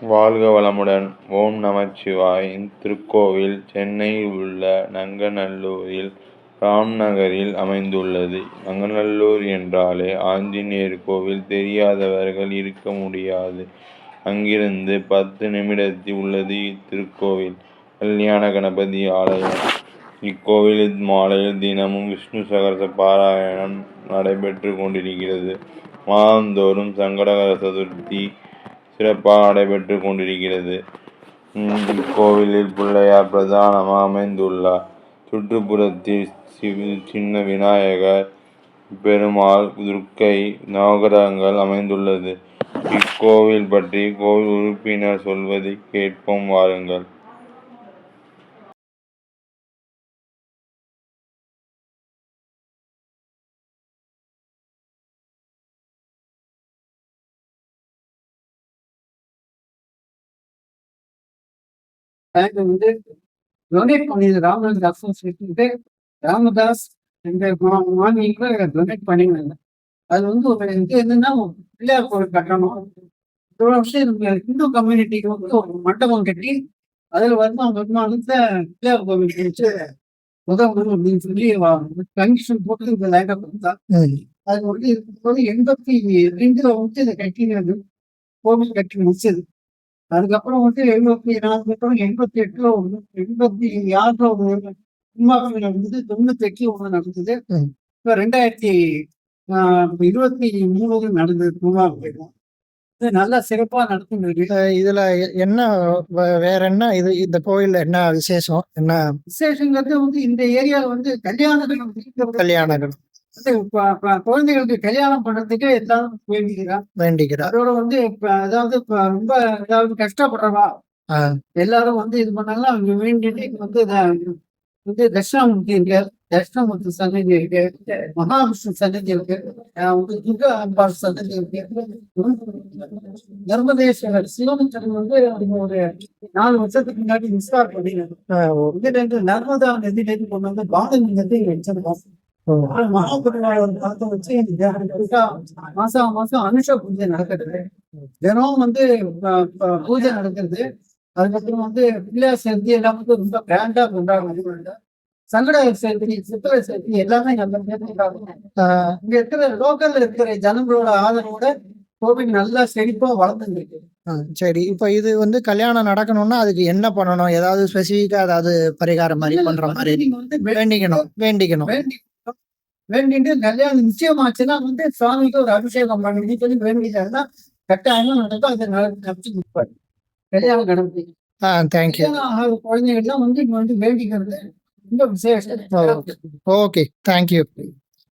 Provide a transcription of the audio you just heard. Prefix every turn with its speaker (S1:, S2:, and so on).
S1: வாழ்க வளமுடன். ஓம் நமச்சிவாயின் திருக்கோவில் சென்னையில் உள்ள நங்கநல்லூரில் ராம் நகரில் அமைந்துள்ளது. நங்கநல்லூர் என்றாலே ஆஞ்சநேயர் கோவில் தெரியாதவர்கள் இருக்க முடியாது. அங்கிருந்து பத்து நிமிடத்தில் உள்ளது இத்திருக்கோவில். கல்யாண கணபதி ஆலயம். இக்கோவிலில் மாலையில் தினமும் விஷ்ணு சகரச பாராயணம் நடைபெற்று கொண்டிருக்கிறது. மாதந்தோறும் சங்கடகர சதுர்த்தி சிறப்பாக நடைபெற்று கொண்டிருக்கிறது. இக்கோவிலில் பிள்ளையார் பிரதானமாக அமைந்துள்ளார். சுற்றுப்புறத்தில் சிவ சின்ன விநாயகர் பெருமாள் துர்க்கை நவகிரகங்கள் அமைந்துள்ளது. இக்கோவில் பற்றி கோவில் உறுப்பினர் சொல்வதை கேட்போம் வாருங்கள்.
S2: பேங்க் வந்து டொனேட் பண்ணியது ராமதாஸ் அசோசியேஷனுக்கு ராமதாஸ் என்ற மாநில டொனேட் பண்ணியிருந்தாங்க அது வந்து ஒரு இது என்னன்னா பிள்ளையார் கோவில் கட்டணும். இதோட வந்து இந்த கம்யூனிட்டிக்கு வந்து ஒரு மண்டபம் கட்டி அதில் வருமானம் வருமானத்தை பிள்ளையார் கோவில் வச்சு உதவணும் அப்படின்னு சொல்லி கமிஷன் போட்டு இந்த லேண்டை கொடுத்தா. அது வந்து இருக்கும்போது எண்பத்தி ரெண்டுல வந்து இதை கட்டினது. கோவில் கட்டி முடிச்சது. அதுக்கப்புறம் வந்து எழுபத்தி நாலு அப்புறம் எண்பத்தி எட்டுல ஒண்ணு எண்பத்தி ஆறுல ஒரு சினிமாவில் நடந்தது தொண்ணூத்தி எட்டுல ஒண்ணு நடந்தது. இப்ப ரெண்டாயிரத்தி இருபத்தி மூணுல நடந்தது கும்பாபிஷேகம் இது நல்லா சிறப்பா நடத்துனது
S3: அஹ் இதுல என்ன வேற என்ன இது இந்த கோயில்ல என்ன விசேஷம்? என்ன?
S2: விசேஷங்கிறது வந்து இந்த ஏரியால வந்து கல்யாணம் குழந்தைகளுக்கு கல்யாணம் பண்றதுக்கு எல்லாரும் வேண்டிக்கிறான்
S3: வேண்டிக்கிறார்.
S2: அதோட வந்து இப்ப அதாவது ரொம்ப அதாவது கஷ்டப்படுறவா? எல்லாரும் வந்து இது பண்ணாங்கன்னா அவங்க வேண்டிட்டு வந்து வந்து தட்சிணாமூர்த்தி இருக்கு. தட்சிணாமூர்த்தி சன்னதி இருக்கு. மகாவிஷ்ணு சன்னதி இருக்கு. துர்கா அம்பாள் சன்னதி இருக்கு. நர்மதேஸ்வரர் சிவன் சன்னதி வந்து அவங்க ஒரு நாலு வருஷத்துக்கு முன்னாடி விஸ்வார் பண்ணினாங்க நர்மதா நதியில இருந்து கொண்டு வந்து பாலலிங்கத்தை வச்சிருக்கோம் பார்த்து வச்சு இந்த மாசம் மாசம் அனுஷ பூஜை நடக்கிறது தினம் வந்து பூஜை நடக்கிறது அதுக்கப்புறம் வந்து பிள்ளையார் சேர்த்தி எல்லாம் வந்து ரொம்ப கிராண்டா கொண்டாடுறாங்க சங்கட சேர்த்தி சித்திரை சேர்த்தி எல்லாமே நல்ல இங்க இருக்கிற லோக்கல்ல இருக்கிற ஜனங்களோட ஆதரவோட கோவில் நல்லா செழிப்பா
S3: ஆஹ் சரி இப்ப இது வந்து கல்யாணம் நடக்கணும்னா அதுக்கு என்ன பண்ணணும்? ஏதாவது ஸ்பெசிஃபிக்கா ஏதாவது பரிகாரம் மாதிரி பண்ற மாதிரி
S2: நீங்க வந்து வே-
S3: வேண்டிக்கணும். வேண்டிக்கணும்.
S2: வேண்டி வேண்டிட்டு கல்யாணம் நிச்சயமாச்சுன்னா வந்து சுவாமிக்கு ஒரு அபிஷேகம் பண்ணி சொல்லி வேண்டிட்டாருன்னா கட்டாயமா நடக்கும். அதை நடத்தி கொடுப்பாரு. கல்யாணம்
S3: ஆஹ் தேங்க்யூ
S2: குழந்தைகள்லாம் வந்து இங்க வந்து வேண்டிக்கிறது. ரொம்ப விசேஷம்.
S3: Okay thank you